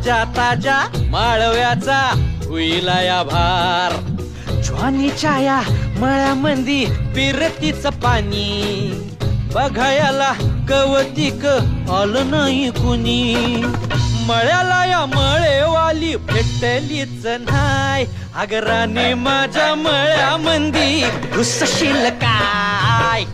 ताजा ताज्या माळव्याचा हुईला या भार. ज्वानीच्या या मळ्यामंदी पिरतीच पाणी. बघायला कवतिक आलं नाही कुणी. मळ्याला या मळेवाली भेटलीच नाही. अगराने माझ्या मळ्यामंदी घुसशील काय?